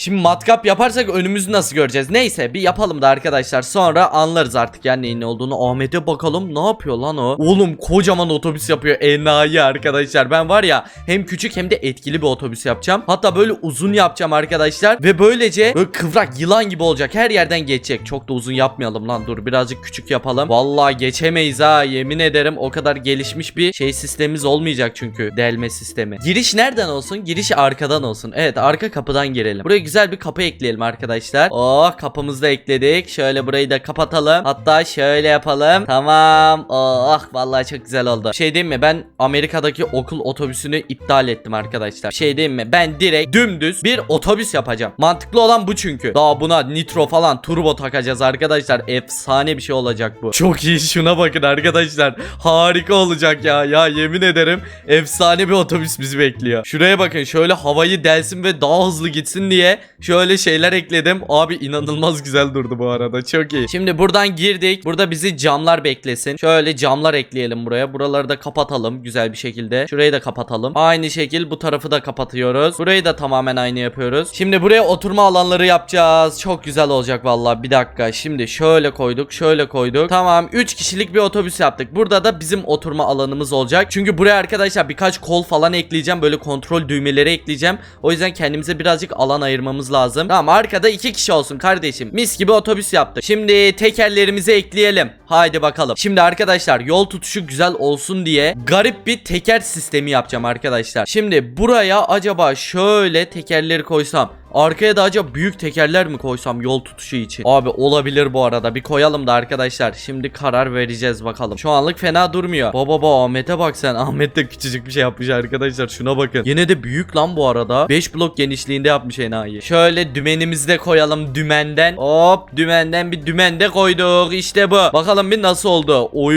Şimdi matkap yaparsak önümüzü nasıl göreceğiz? Neyse bir yapalım da arkadaşlar. Sonra anlarız artık yani neyin ne olduğunu. Ahmet'e bakalım ne yapıyor lan o? Oğlum kocaman otobüs yapıyor. Enayi arkadaşlar. Ben var ya hem küçük hem de etkili bir otobüs yapacağım. Hatta böyle uzun yapacağım arkadaşlar. Ve böylece böyle kıvrak yılan gibi olacak. Her yerden geçecek. Çok da uzun yapmayalım lan. Dur birazcık küçük yapalım. Vallahi geçemeyiz ha. Yemin ederim o kadar gelişmiş bir şey sistemimiz olmayacak çünkü. Delme sistemi. Giriş nereden olsun? Giriş arkadan olsun. Evet arka kapıdan girelim. Buraya güzel bir kapı ekleyelim arkadaşlar. Oh kapımızı da ekledik. Şöyle burayı da kapatalım. Hatta şöyle yapalım. Tamam. Oh vallahi çok güzel oldu. Şey diyeyim mi? Ben Amerika'daki okul otobüsünü iptal ettim arkadaşlar. Şey diyeyim mi? Ben direkt dümdüz bir otobüs yapacağım. Mantıklı olan bu çünkü. Daha buna nitro falan turbo takacağız arkadaşlar. Efsane bir şey olacak bu. Çok iyi şuna bakın arkadaşlar. Harika olacak ya. Ya yemin ederim efsane bir otobüs bizi bekliyor. Şuraya bakın şöyle havayı delsin ve daha hızlı gitsin diye şöyle şeyler ekledim. Abi inanılmaz güzel durdu bu arada. Çok iyi. Şimdi buradan girdik. Burada bizi camlar beklesin. Şöyle camlar ekleyelim buraya. Buraları da kapatalım güzel bir şekilde. Şurayı da kapatalım. Aynı şekil bu tarafı da kapatıyoruz. Burayı da tamamen aynı yapıyoruz. Şimdi buraya oturma alanları yapacağız. Çok güzel olacak vallahi. Bir dakika. Şimdi şöyle koyduk, şöyle koyduk. Tamam 3 kişilik bir otobüs yaptık. Burada da bizim oturma alanımız olacak. Çünkü buraya arkadaşlar birkaç kol falan ekleyeceğim. Böyle kontrol düğmeleri ekleyeceğim. O yüzden kendimize birazcık alan ayırmamız lazım. Tamam arkada 2 kişi olsun kardeşim. Mis gibi otobüs yaptık. Şimdi tekerlerimizi ekleyelim. Haydi bakalım. Şimdi arkadaşlar yol tutuşu güzel olsun diye garip bir teker sistemi yapacağım arkadaşlar. Şimdi buraya acaba şöyle tekerleri koysam Arkaya da acaba büyük tekerler mi koysam yol tutuşu için? Abi olabilir bu arada. Bir koyalım da arkadaşlar. Şimdi karar vereceğiz bakalım. Şu anlık fena durmuyor. Baba baba Ahmet'e bak sen. Ahmet de küçücük bir şey yapmış arkadaşlar. Şuna bakın. Yine de büyük lan bu arada. 5 blok genişliğinde yapmış enayi. Şöyle dümenimizi de koyalım dümenden. Hop dümenden bir dümen de koyduk. İşte bu. Bakalım bir nasıl oldu. Oy.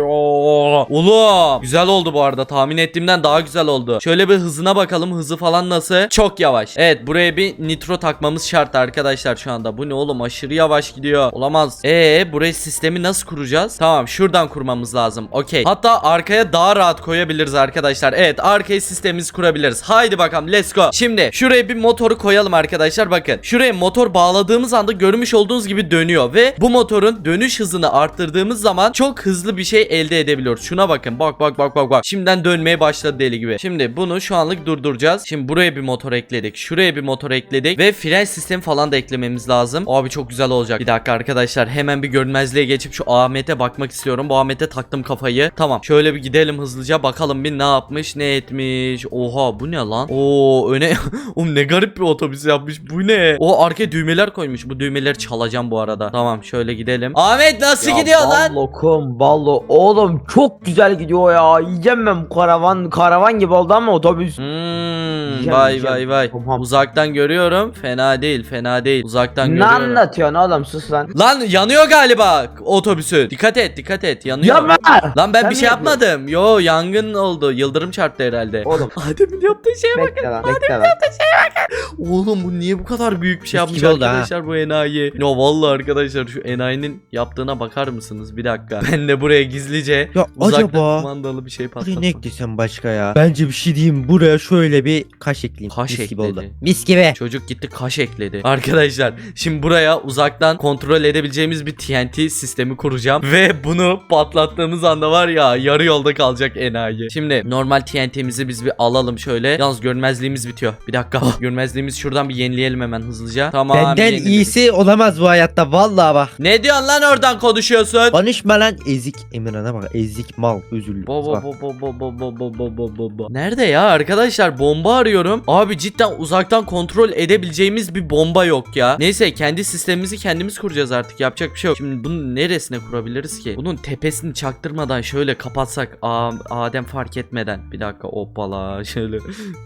Oo. Oğlum. Güzel oldu bu arada. Tahmin ettiğimden daha güzel oldu. Şöyle bir hızına bakalım. Hızı falan nasıl? Çok yavaş. Evet buraya bir nitro takmamız şart arkadaşlar şu anda. Bu ne oğlum? Aşırı yavaş gidiyor. Olamaz. Ee buraya sistemi nasıl kuracağız? Tamam şuradan kurmamız lazım. Okey. Hatta arkaya daha rahat koyabiliriz arkadaşlar. Evet arkaya sistemimizi kurabiliriz. Haydi bakalım let's go. Şimdi şuraya bir motoru koyalım arkadaşlar. Bakın. Şuraya motor bağladığımız anda görmüş olduğunuz gibi dönüyor ve bu motorun dönüş hızını arttırdığımız zaman çok hızlı bir şey elde edebiliyoruz. Şuna bakın. Bak bak bak bak bak. Şimdiden dönmeye başladı deli gibi. Şimdi bunu şu anlık durduracağız. Şimdi buraya bir motor ekledik. Şuraya bir motor ekledik ve fren sistemi falan da eklememiz lazım. Abi çok güzel olacak. Bir dakika arkadaşlar hemen bir görünmezliğe geçip şu Ahmet'e bakmak istiyorum. Bu Ahmet'e taktım kafayı. Tamam. Şöyle bir gidelim hızlıca bakalım bir ne yapmış, ne etmiş. Oha bu ne lan? Oo öne Oğlum ne garip bir otobüs yapmış. Bu ne? O arkaya düğmeler koymuş. Bu düğmeleri çalacağım bu arada. Tamam şöyle gidelim. Ahmet nasıl Ya gidiyor lan? ballo kum ballo. Oğlum çok güzel gidiyor ya. Yiyeceğim ben bu karavan. Karavan gibi oldu ama otobüs. Hmm, vay yiyeceğim. Vay vay. Uzaktan görüyorum. Fena değil, fena değil. Uzaktan Ne görüyorum. anlatıyorsun oğlum sus lan. Lan yanıyor galiba otobüsün. Dikkat et, dikkat et. Yanıyor. Yapma. Lan ben Sen bir mi şey yapıyorsun? yapmadım. Yo yangın oldu. Yıldırım çarptı herhalde. Oğlum Adem'in yaptığı şeye bak. bekle lan bekle lan. Oğlum bu niye bu kadar büyük bir şey Mis yapmış gibi oldu ha. arkadaşlar bu enayi? No vallahi arkadaşlar şu enayinin yaptığına bakar mısınız? Bir dakika. Ben de buraya gizlice Ya uzaktan acaba kumandalı bir şey buraya ne eklesem başka ya? Bence bir şey diyeyim. Buraya şöyle bir kaş ekleyeyim. Kaş Mis gibi ekledi. oldu. Mis gibi. Çocuk gitti kaş ekledi. Arkadaşlar şimdi buraya uzaktan kontrol edebileceğimiz bir TNT sistemi kuracağım. Ve bunu patlattığımız anda var ya yarı yolda kalacak enayi. Şimdi normal TNT'mizi biz bir alalım şöyle. Yalnız görmezliğimiz bitiyor. Bir dakika. görmezliğimizi şuradan bir yenileyelim hemen hızlıca. Tamam. Benden iyisi olamaz bu hayatta. Vallahi bak. Ne diyorsun lan oradan konuşuyorsun? Konuşma lan ezik Emirhan'a bak. Ezik mal. Üzüldüm. Bo bo Bak. bo bo bo bo bo bo bo bo bo bo. Nerede ya arkadaşlar bomba arıyorum. Abi cidden uzaktan kontrol edebileceğimiz bir bomba yok ya. Neyse kendi sistemimizi kendimiz kuracağız artık yapacak bir şey yok. Şimdi bunun neresine kurabiliriz ki? Bunun tepesini çaktırmadan şöyle kapatsak Aa, Adem fark etmeden. Bir dakika hoppala şöyle.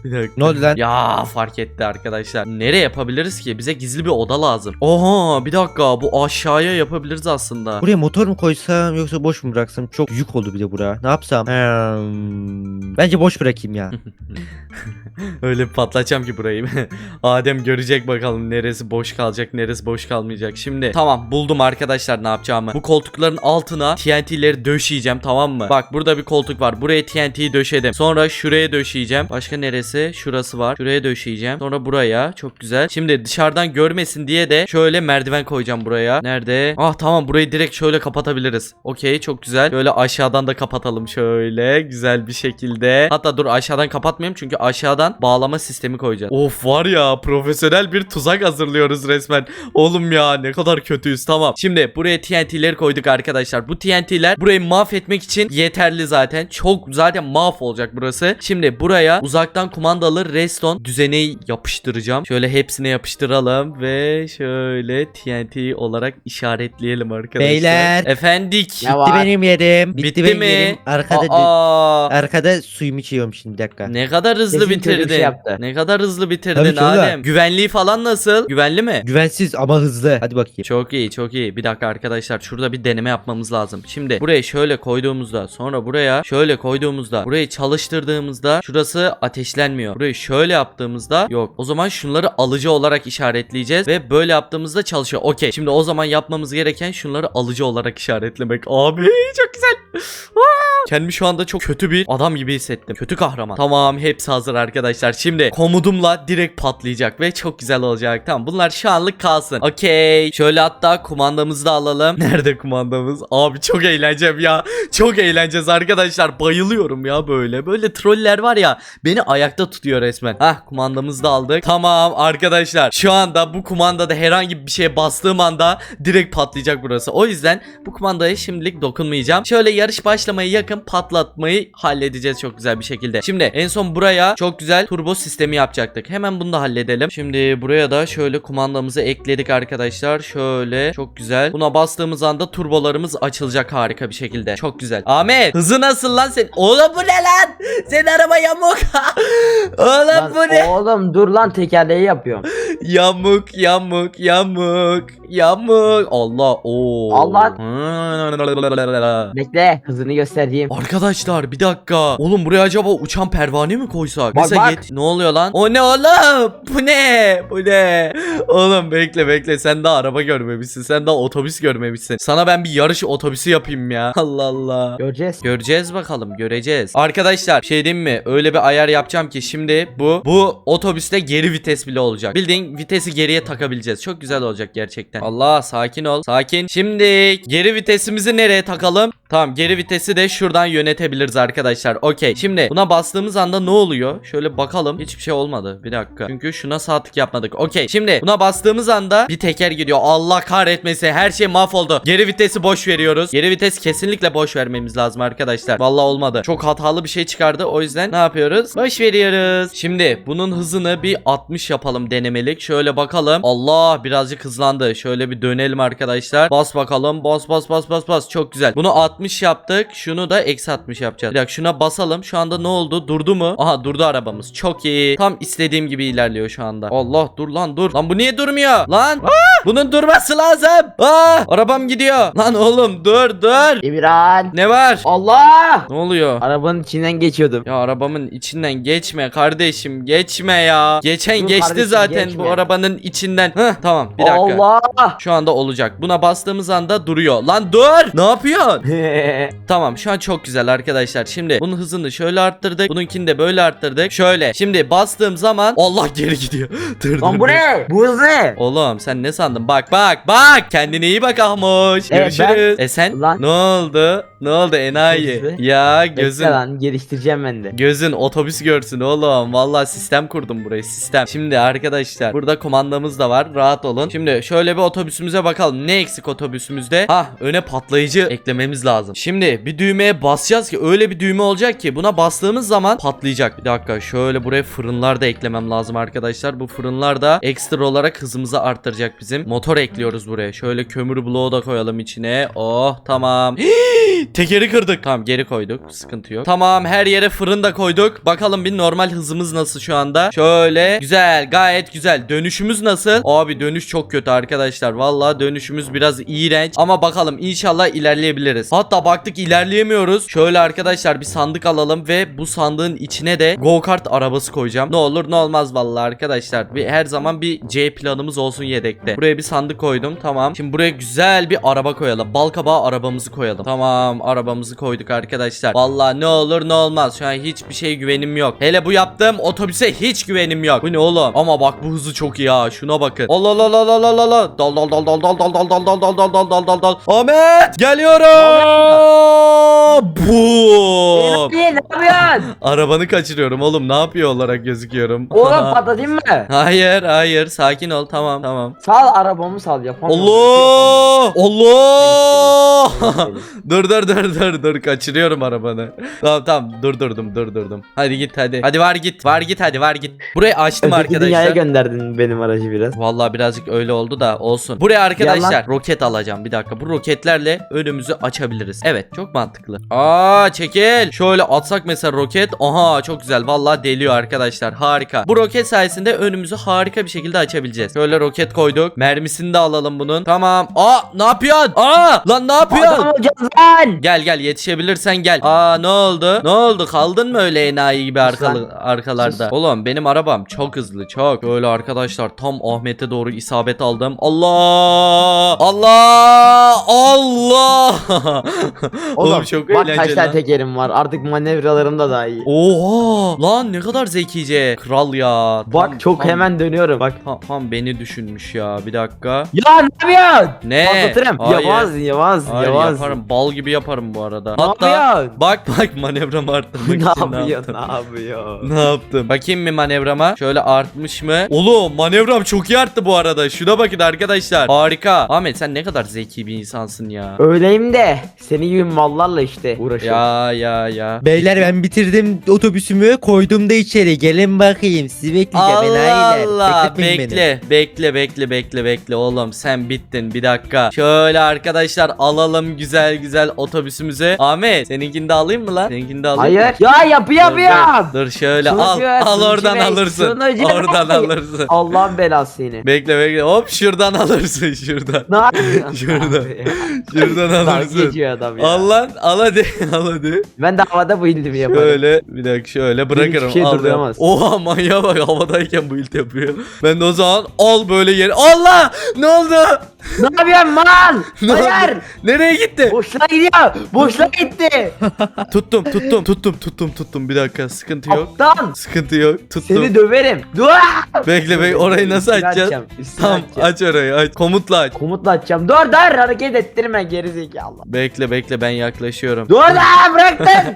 bir dakika. Ne oldu lan? Ya fark etti arkadaşlar. Nereye yapabiliriz ki? Bize gizli bir oda lazım. Oha bir dakika bu aşağıya yapabiliriz aslında. Buraya motor mu koysam yoksa boş mu bıraksam? Çok yük oldu bir de buraya. Ne yapsam? Hmm, bence boş bırakayım ya. Öyle bir patlatacağım ki burayı. Adem görecek bakalım neresi boş kalacak, neresi boş kalmayacak. Şimdi tamam buldum arkadaşlar ne yapacağımı. Bu koltukların altına TNT'leri döşeyeceğim tamam mı? Bak burada bir koltuk var. Buraya TNT'yi döşedim. Sonra şuraya döşeyeceğim. Başka neresi? Şurası var. Şuraya döşeyeceğim. Sonra buraya. Çok güzel. Şimdi dışarıdan görmesin diye de şöyle merdiven koyacağım buraya. Nerede? Ah tamam burayı direkt şöyle kapatabiliriz. Okey çok güzel. Şöyle aşağıdan da kapatalım şöyle. Güzel bir şekilde. Hatta dur aşağıdan kapatmayayım çünkü aşağıdan bağlama sistemi koyacağız. Of var ya profesyonel bir tuzak hazırlıyoruz resmen. Oğlum ya ne kadar kötüyüz. Tamam. Şimdi buraya TNT'leri koyduk arkadaşlar. Bu TNT'ler burayı mahvetmek için yeterli zaten. Çok zaten mahvolacak burası. Şimdi buraya uzaktan kumandalı redstone düzeneyi yapıştıracağım. Şöyle hepsine yapıştıralım ve şöyle TNT olarak işaretleyelim arkadaşlar. Beyler. Efendik. Ne Bitti var? benim yerim. Bitti, Bitti benim mi? yerim. Arkada Aa, arkada suyumu içiyorum şimdi bir dakika. ne kadar hızlı Kesin kötü bir bitirdin. şey yaptı. ne kadar hızlı bitirdin Tabii. Adem. Güvenliği falan nasıl? Güvenli mi? Güvensiz ama hızlı. Hadi bakayım. Çok iyi çok iyi. Bir dakika arkadaşlar şurada bir deneme yapmamız lazım. Şimdi burayı şöyle koyduğumuzda sonra buraya şöyle koyduğumuzda burayı çalıştırdığımızda şurası ateşlenmiyor. Burayı şöyle yaptığımızda yok. O zaman şunları alıcı olarak işaretleyeceğiz ve böyle yaptığımızda çalışıyor. Okey. Şimdi o zaman yapmamız gereken şunları alıcı olarak işaretlemek. Abi çok güzel. Kendimi şu anda çok kötü bir adam gibi hissettim. Kötü kahraman. Tamam hepsi hazır arkadaşlar. Şimdi komudumla direkt patlayacak ve çok güzel olacak. Tamam bunlar şu anlık kalsın. Okey. Şöyle hatta kumandamızı da alalım. Nerede kumandamız? Abi çok eğleneceğim ya. Çok eğleneceğiz arkadaşlar. Bayılıyorum ya böyle. Böyle troller var ya beni ayakta tutuyor resmen. Hah kumandamızı da aldık. Tamam arkadaşlar. Şu anda bu kumandada herhangi bir şeye bastığım anda direkt patlayacak burası. O yüzden bu kumandaya şimdilik dokunmayacağım. Şöyle yarış başlamaya yakın patlatmayı halledeceğiz çok güzel bir şekilde. Şimdi en son buraya çok güzel turbo sistemi yapacaktık. Hemen bunu da halledelim. Şimdi buraya da şöyle kumandamızı ekledik arkadaşlar. Şöyle çok güzel. Buna bastığımız anda turbolarımız açılacak harika bir şekilde. Çok güzel. Ahmet hızı nasıl lan sen? Oğlum bu ne lan? Senin araba yamuk. Oğlum Lan bu ne? oğlum dur lan tekerleği yapıyorum. Yamuk yamuk yamuk yamuk. Allah o. Allah. Bekle hızını göstereyim. Arkadaşlar bir dakika. Oğlum buraya acaba uçan pervane mi koysak? Bak, Mesela bak. yet- ne oluyor lan? O ne oğlum? Bu ne? Bu ne? Oğlum bekle bekle sen daha araba görmemişsin. Sen daha otobüs görmemişsin. Sana ben bir yarış otobüsü yapayım ya. Allah Allah. Göreceğiz. Göreceğiz bakalım göreceğiz. Arkadaşlar şey diyeyim mi? Öyle bir ayar yapacağım ki şimdi bu bu otobüste geri vites bile olacak. Bildiğin vitesi geriye takabileceğiz. Çok güzel olacak gerçekten. Allah sakin ol. Sakin. Şimdi geri vitesimizi nereye takalım? Tamam geri vitesi de şuradan yönetebiliriz arkadaşlar. Okey. Şimdi buna bastığımız anda ne oluyor? Şöyle bakalım. Hiçbir şey olmadı. Bir dakika. Çünkü şuna sağ tık yapmadık. Okey. Şimdi buna bastığımız anda bir teker gidiyor. Allah kahretmesi. Her şey mahvoldu. Geri vitesi boş veriyoruz. Geri vites kesinlikle boş vermemiz lazım arkadaşlar. Vallahi olmadı. Çok hatalı bir şey çıkardı. O yüzden ne yapıyoruz? Boş veriyoruz. Şimdi bunun hızını bir 60 yapalım denemelik. Şöyle bakalım. Allah birazcık hızlandı. Şöyle bir dönelim arkadaşlar. Bas bakalım. Bas bas bas bas bas. Çok güzel. Bunu 60 yaptık. Şunu da eksi 60 yapacağız. Bir dakika şuna basalım. Şu anda ne oldu? Durdu mu? Aha durdu arabamız. Çok iyi. Tam istediğim gibi ilerliyor şu anda. Allah dur lan dur. Lan bu niye durmuyor? Lan. Bunun durması lazım. Aa, arabam gidiyor. Lan oğlum dur dur. Emirhan. Ne var? Allah. Ne oluyor? Arabanın içinden geçiyordum. Ya arabamın içinden geçme kardeşim geçme ya. Geçen Dur geçti kardeşim, zaten geçme. bu arabanın içinden. Heh, tamam bir dakika. Allah. Şu anda olacak. Buna bastığımız anda duruyor. Lan dur! Ne yapıyorsun? Tamam şu an çok güzel arkadaşlar. Şimdi bunun hızını şöyle arttırdık. Bununkini de böyle arttırdık. Şöyle. Şimdi bastığım zaman Allah geri gidiyor. dur, Lan dur, bu dur. ne? Bu hız ne? Oğlum sen ne sandın? Bak bak bak. Kendine iyi bak Ahmoş. Evet, Görüşürüz. E sen Lan. ne oldu? Ne oldu enayi? Hızlı. Ya Bekle gözün lan geliştireceğim ben de. Gözün otobüs görsün oğlum. Vallahi sistem kurdum burayı sistem. Şimdi arkadaşlar burada komandamız da var. Rahat olun. Şimdi şöyle bir otobüsümüze bakalım. Ne eksik otobüsümüzde? Ha öne patlayıcı eklememiz lazım. Şimdi bir düğmeye basacağız ki öyle bir düğme olacak ki buna bastığımız zaman patlayacak. Bir dakika şöyle buraya fırınlar da eklemem lazım arkadaşlar. Bu fırınlar da ekstra olarak hızımızı arttıracak bizim. Motor ekliyoruz buraya. Şöyle kömür bloğu da koyalım içine. Oh tamam. Tekeri kırdık. Tamam geri koyduk. Sıkıntı yok. Tamam her yere fırın da koyduk. Bakalım bir normal hızımız nasıl şu anda. Şöyle. Güzel gayet güzel. Dönüşümüz nasıl? Abi dönüş çok kötü arkadaşlar. Vallahi dönüşümüz biraz iğrenç. Ama bakalım inşallah ilerleyebiliriz. Hatta baktık ilerleyemiyoruz. Şöyle arkadaşlar bir sandık alalım ve bu sandığın içine de go kart arabası koyacağım. Ne olur ne olmaz vallahi arkadaşlar. Bir, her zaman bir C planımız olsun yedekte. Buraya bir sandık koydum. Tamam. Şimdi buraya güzel bir araba koyalım. Balkabağı arabamızı koyalım. Tamam. Arabamızı koyduk arkadaşlar. Vallahi ne olur ne olmaz. Şu an hiçbir şey güvenim yok. Hele bu yaptığım otobüse hiç güvenim yok. Bu ne oğlum? Ama bak bu hızı çok iyi ha. Şuna bakın. Allah Allah Allah Allah Allah Allah. Dal dal dal dal dal dal dal dal dal dal dal dal dal dal dal. Ahmet Bu. Ne yapıyorsun? Arabanı kaçırıyorum oğlum. Ne yapıyor olarak gözüküyorum? Oğlum patlatayım mı? Hayır hayır sakin ol tamam tamam. Sal arabamı sal yapamam. Allah! Allah! dur dur dur dur dur kaçırıyorum arabanı. Tamam tamam durdurdum durdurdum. Hadi git hadi. Hadi var git var git hadi var git. Burayı açtım Öteki dünyaya arkadaşlar. gönderdin benim aracı biraz. Vallahi birazcık öyle oldu da olsun. Buraya arkadaşlar Yalan. roket alacağım. Bir dakika. Bu roketlerle önümüzü açabiliriz. Evet, çok mantıklı. Aa, çekil. Şöyle atsak mesela roket. Aha, çok güzel. Vallahi deliyor arkadaşlar. Harika. Bu roket sayesinde önümüzü harika bir şekilde açabileceğiz. Şöyle roket koyduk. Mermisini de alalım bunun. Tamam. Aa, ne yapıyorsun? Aa, lan ne yapıyorsun? Adam olacağız lan. Gel gel yetişebilirsen gel. Aa ne oldu? Ne oldu? Kaldın mı öyle enayi gibi arkalı, arkalarda? Oğlum benim arabam çok hızlı çok. Böyle arkadaşlar tam Ahmet'e doğru isabet aldım. Allah! Allah! Allah! Oğlum, çok bak kaç tane tekerim var. Artık manevralarım da daha iyi. Oha! Lan ne kadar zekice. Kral ya. Bak Tam- çok tam- hemen dönüyorum. Bak. Tam, tam beni düşünmüş ya. Bir dakika. Ya ne yapıyorsun? Ne? Patlatırım. Hayır. Hayır yavaz. yaparım. Bal gibi yaparım bu arada. Ne Hatta yapıyorsun? bak bak manevramı arttırmak ne için yapıyorsun? yaptım. Ne yapıyorsun? Ne yaptım? Bakayım mı manevrama? Şöyle artmış mı? Oğlum manevram çok iyi arttı bu arada. Şuna bakın arkadaşlar. Harika. Ahmet sen ne kadar zeki bir insansın ya. Öyleyim de seni gibi mallarla işte uğraşıyorum. Ya ya ya. Beyler ben bitirdim otobüsümü koydum da içeri gelin bakayım sizi bekleyeceğim Allah enayiler. Allah Bekletmeyin beni. bekle bekle bekle bekle bekle oğlum sen bittin bir dakika şöyle arkadaşlar alalım güzel güzel otobüsümüzü Ahmet seninkini de alayım mı lan seninkini de alayım Hayır. mı? Ya Dur, yapıyamıyorum. Dur, dur şöyle Sunucu al ver, al sunucu oradan ver, alırsın sunucu oradan alırsın Allah'ın belası seni. bekle bekle hop şuradan alırsın şuradan Ne yapıyorsun? Şurada. abi? şuradan Dalga alırsın geçiyor adam ya. al lan al hadi al hadi Ben de havada bu ilmi yaparım. Şöyle bir dakika şöyle bırakırım. şey al durduramaz. Oha manyağa bak havadayken bu ilt yapıyor. Ben de o zaman al böyle yeri. Allah! Ne oldu? Ne yapıyorsun mal? Ne Hayır. Nereye gitti? Boşluğa gidiyor. Boşluğa gitti. tuttum tuttum tuttum tuttum tuttum. Bir dakika sıkıntı yok. Kaptan. Sıkıntı yok. Tuttum. Seni döverim. Dur. Bekle bekle orayı nasıl Üstüne açacağız? açacağım, üstüne Tamam açacağım. aç orayı aç. Komutla aç. Komutla açacağım. Dur dur hareket ettirme gerizekalı. Bekle bekle ben yaklaşıyorum. Dur lan bıraktın.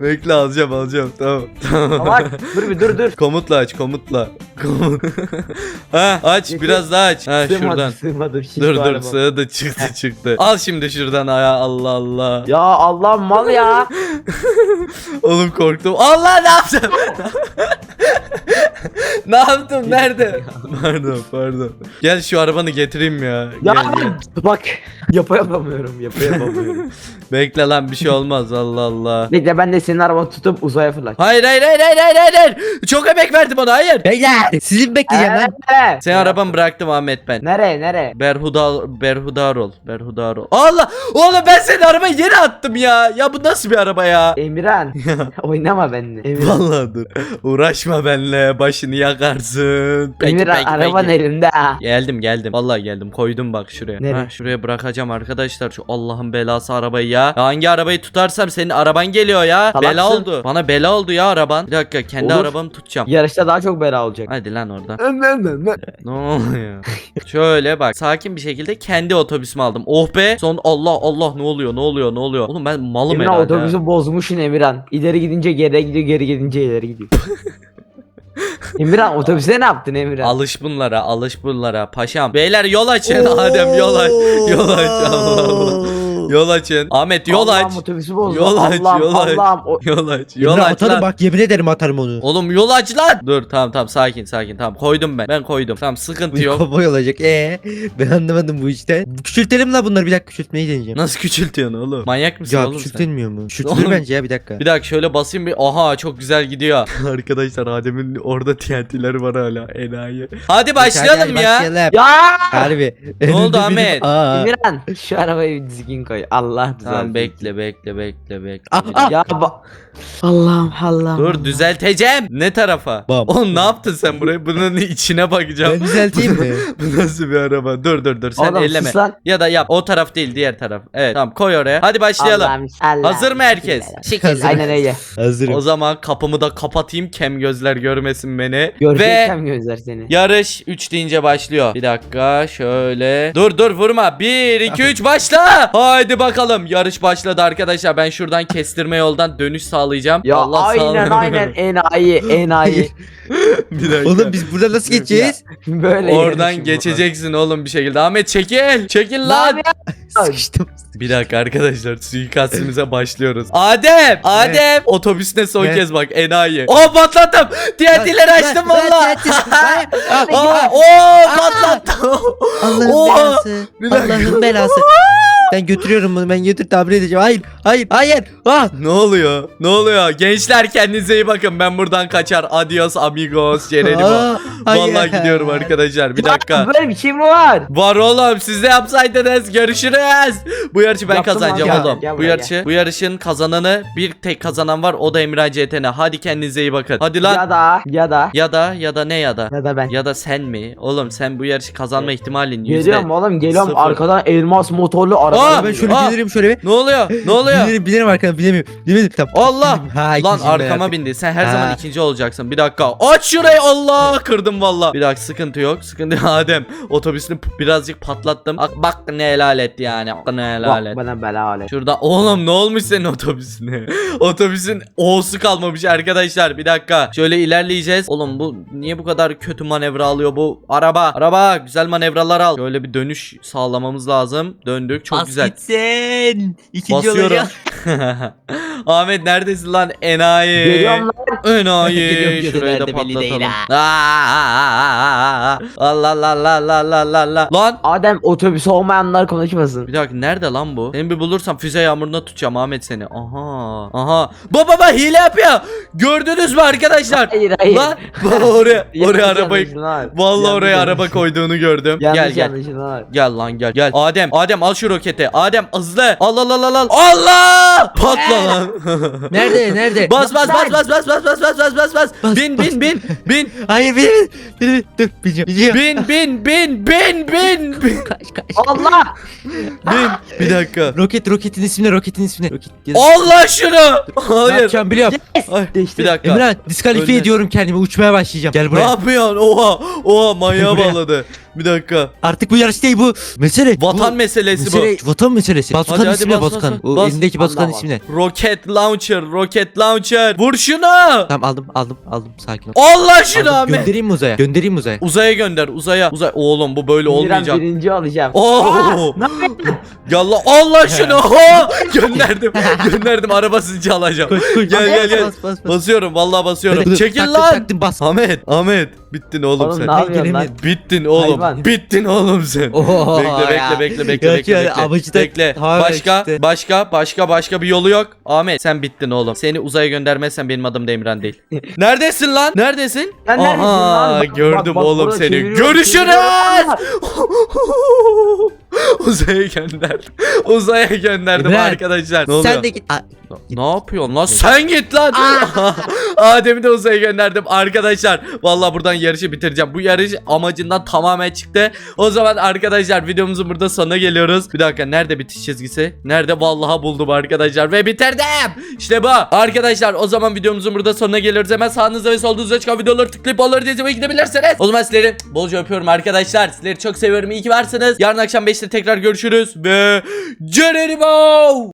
bekle alacağım alacağım. Tamam. Tamam. Bak dur bir dur dur. Komutla aç komutla. Komut. ha aç biraz daha aç. Ha Sığmadı, şuradan. Sığmadı. Şişko Dur dur araba. sığdı çıktı çıktı. Al şimdi şuradan ya Allah Allah. Ya Allah mal ya. Oğlum korktum. Allah ne yaptım? ne yaptım? Nerede? pardon pardon. Gel şu arabanı getireyim ya. Ya Gel, gel. bak Yapayamıyorum, yapayamıyorum. Bekle lan bir şey olmaz Allah Allah. Bekle ben de senin arabanı tutup uzaya fırlat. Hayır hayır hayır hayır hayır hayır, hayır. Çok emek verdim ona hayır. Beyler sizi mi bekleyeceğim lan? Evet. Sen arabamı bıraktım Ahmet ben. Nereye nereye? Berhuda berhudar ol. Berhudar ol. Allah! Oğlum ben senin arabayı yere attım ya. Ya bu nasıl bir araba ya? Emirhan oynama benimle. Emirhan. Vallahi dur. Uğraşma benimle. Başını yakarsın. Peki, Emirhan peki, araban peki. elimde ha. Geldim geldim. Vallahi geldim. Koydum bak şuraya. Nereye? Ha, şuraya bırakacağım arkadaşlar. Şu Allah'ın belası arabayı ya. Ya. Hangi arabayı tutarsam senin araban geliyor ya. Salaksın. Bela oldu. Bana bela oldu ya araban. Bir dakika kendi Olur. arabamı tutacağım. Yarışta daha çok bela olacak. Hadi lan oradan. ne oluyor? Şöyle bak sakin bir şekilde kendi otobüsümü aldım. Oh be. Son Allah Allah ne oluyor ne oluyor ne oluyor. Oğlum ben malım Emirhan herhalde. ha. otobüsü bozmuşsun Emirhan. İleri gidince geri gidiyor geri gidince ileri gidiyor. Emirhan otobüse ne yaptın Emirhan? Alış bunlara, alış bunlara paşam. Beyler yol açın Adem yol aç. Yol aç Allah Allah. Yol açın. Ahmet yol Allah'ım aç. otobüsü bozdu. Yol aç, Allah'ım yol aç. Allah'ım. O- Yol aç. Yol Emre aç atarım lan. bak yemin ederim atarım onu. Oğlum yol aç lan. Dur tamam tamam sakin sakin tamam koydum ben. Ben koydum. Tamam sıkıntı yok. Kovboy olacak ee ben anlamadım bu işte. Küçültelim la bunları bir dakika küçültmeyi deneyeceğim. Nasıl küçültüyorsun oğlum? Manyak mısın Ya oğlum sen? küçültülmüyor mu? Küçültülür Oğlum. bence ya bir dakika. Bir dakika şöyle basayım bir. Aha çok güzel gidiyor. Arkadaşlar Adem'in orada TNT'leri var hala enayi. Hadi başlayalım Hadi, hadi ya. başlayalım. Ya! Harbi. Ne oldu Önümde Ahmet? Aa. Emirhan şu arabayı bir düzgün koy. Allah Tamam düzelsin. bekle bekle bekle bekle. Ah, ah. Ya bak. Allah'ım Allah'ım. Dur düzelteceğim. Ne tarafa? Bam. Oğlum ne yaptın sen buraya? Bunun içine bakacağım. Ben düzelteyim mi? Bu nasıl bir araba? Dur dur dur sen Oğlum, elleme. sus lan. Ya da yap. O taraf değil diğer taraf. Evet tamam koy oraya. Hadi başlayalım. Allah'ım, Allah'ım. Hazır mı herkes? Hazır. Aynen öyle. Hazırım. O zaman kapımı da kapatayım. Kem gözler görmesin beni. Ve gözler seni. yarış 3 deyince başlıyor. Bir dakika şöyle. Dur dur vurma. 1 2 3 başla. Haydi bakalım. Yarış başladı arkadaşlar. Ben şuradan kestirme yoldan dönüş sağlayacağım. Ya Allah aynen sağlık. aynen enayi enayi. bir dakika. Oğlum biz buradan nasıl geçeceğiz? Böyle Oradan geçeceksin oğlum bir şekilde. Ahmet çekil. Çekil lan. Sıkıştım. Bir dakika arkadaşlar suikastimize başlıyoruz. Adem! Adem! Otobüsüne son Ne? kez bak enayi. Oo patlattım. TNT'leri açtım valla. Oo patlattım. Allah'ın belası. Allah'ın belası. Ben götürüyorum bunu. Ben götür tamir edeceğim. Hayır. Hayır. Hayır. Ah. Ne oluyor? Ne oluyor? Gençler kendinize iyi bakın. Ben buradan kaçar. Adios amigos. Geronimo. Aa, hayır. Vallahi gidiyorum arkadaşlar. Bir dakika. Böyle bir şey mi var? Var oğlum siz de yapsaydınız görüşürüz. Bu yarışı ben Yaptım kazanacağım gel, oğlum. gel bu buraya, yarışı bu yarışın kazananı bir tek kazanan var o da Emre CTN. Hadi kendinize iyi bakın. Hadi lan. Ya da ya da Ya da ya da ne ya da? ya da ben. Ya da sen mi? Oğlum sen bu yarışı kazanma ihtimalin yüzde. Geliyorum oğlum geliyorum Sıfır. arkadan elmas motorlu araba. Aa, Ben şöyle Aa. bilirim şöyle bir. Ne oluyor? Ne oluyor? Bilirim bilirim arkadan bilemiyorum. Bilemiyorum. Tamam. Allah! Ha, Lan arkama bindi. Sen her Ha. zaman ikinci olacaksın. Bir dakika. Aç şurayı. Allah kırdım valla. Bir dakika sıkıntı yok. Sıkıntı yok. Adem otobüsünü birazcık patlattım. Bak, bak ne helal etti yani. Bak ne helal Bak et. bana bela ale. Şurada oğlum ne olmuş senin otobüsüne? Otobüsün O'su kalmamış arkadaşlar. Bir dakika. Şöyle ilerleyeceğiz. Oğlum bu niye bu kadar kötü manevra alıyor bu araba? Araba güzel manevralar al. Şöyle bir dönüş sağlamamız lazım. Döndük. Çok Bas güzel. gitsin. İkinci Basıyorum. olacağım. Ahmet neredesin lan enayi? Geliyorum lan. Enayi. Geliyorum. Şurayı da Nerede belli değil patlatalım. ha. Allah Allah Allah Allah Allah Allah. Lan Adem otobüsü olmayanlar konuşmasın. bir dakika nerede lan bu? Seni bir bulursam füze yağmuruna tutacağım Ahmet seni. Aha. Aha. Baba baba hile yapıyor. Gördünüz mü arkadaşlar? Hayır hayır. Lan baba oraya oraya Yanlış arabayı anlaşılma. Vallahi Yanlış oraya araba koyduğunu gördüm. Yanlış Gel gel. anlaşılma. Gel lan gel gel. Adem Adem al şu roketi. Adem hızlı. Al al al al al. Allah! Patla lan. Nerede? Nerede? Bas bas bas bas bas bas bas bas bas bas bas. Bin bin bin bin Hayır benim. Benim. Dur bin bin bin bin bin bin Kaç kaç. Allah! bin. Bir dakika. Roket roketin ismi ne? Roketin ismi ne? Roket. yaz- Allah şunu. Ne Hayır. yapacağım biliyorum. Ay, Değişti. bir dakika. Emran diskalifiye ediyorum kendimi. Uçmaya başlayacağım. Gel Ne buraya. yapıyorsun? Oha. Oha manyağa Buraya. bağladı. Bir dakika. Artık bu yarış değil bu. Mesele. Vatan bu, meselesi bu. mesele, Vatan meselesi. Hadi, hadi, ismi ne bas, bas, Bazıkan? bas. O Bas. elindeki Bazıkan Allah ismi ne? Roket launcher, roket launcher. Vur şunu. Tamam aldım aldım aldım sakin ol. Allah şunu Aldım. Ahmet. Göndereyim mi uzaya? Göndereyim mi uzaya? Uzaya gönder, uzaya. Uzay. Oğlum bu böyle olmayacak. birinci olacağım. Oo! Yallah Allah şunu. Gönderdim. gönderdim arabasını çalacağım. Koş koş. Gel gel gel. Bas bas bas. Basıyorum vallahi basıyorum. Çekil taktım, lan. Taktım bas. Ahmet, Ahmet. Bittin oğlum, Oğlum sen. ne yapıyorsun lan? Bittin oğlum. Hayvan. Bittin oğlum sen. Oo, bekle bekle bekle bekle Yok bekle bekle. bekle. tamamen Başka işte. başka başka başka bir yolu yok. Ahmet sen bittin oğlum. Seni uzaya göndermezsen benim adım da Emran değil. Neredesin lan? Neredesin? Sen neredesin lan? Bak, gördüm bak, bak, oğlum seni. Görüşürüz. uzaya gönderdim. Uzaya gönderdim Emran, arkadaşlar. Ne oluyor? Sen de git. Git. Ne yapıyorsun lan? Sen git lan. Adem'i de uzaya gönderdim arkadaşlar. Vallahi buradan yarışı bitireceğim. Bu yarış amacından tamamen çıktı. O zaman arkadaşlar videomuzun burada sonuna geliyoruz. Bir dakika nerede bitiş çizgisi? Nerede? Vallahi buldum arkadaşlar ve bitirdim. İşte bu. Arkadaşlar o zaman videomuzun burada sonuna geliyoruz. Hemen sağınızda ve solunuzda çıkan videoları tıklayıp onları izlemeye gidebilirsiniz. O zaman sizleri bolca öpüyorum arkadaşlar. Sizleri çok seviyorum. İyi ki varsınız. Yarın akşam 5'te tekrar tekrar görüşürüz ve Cereribo!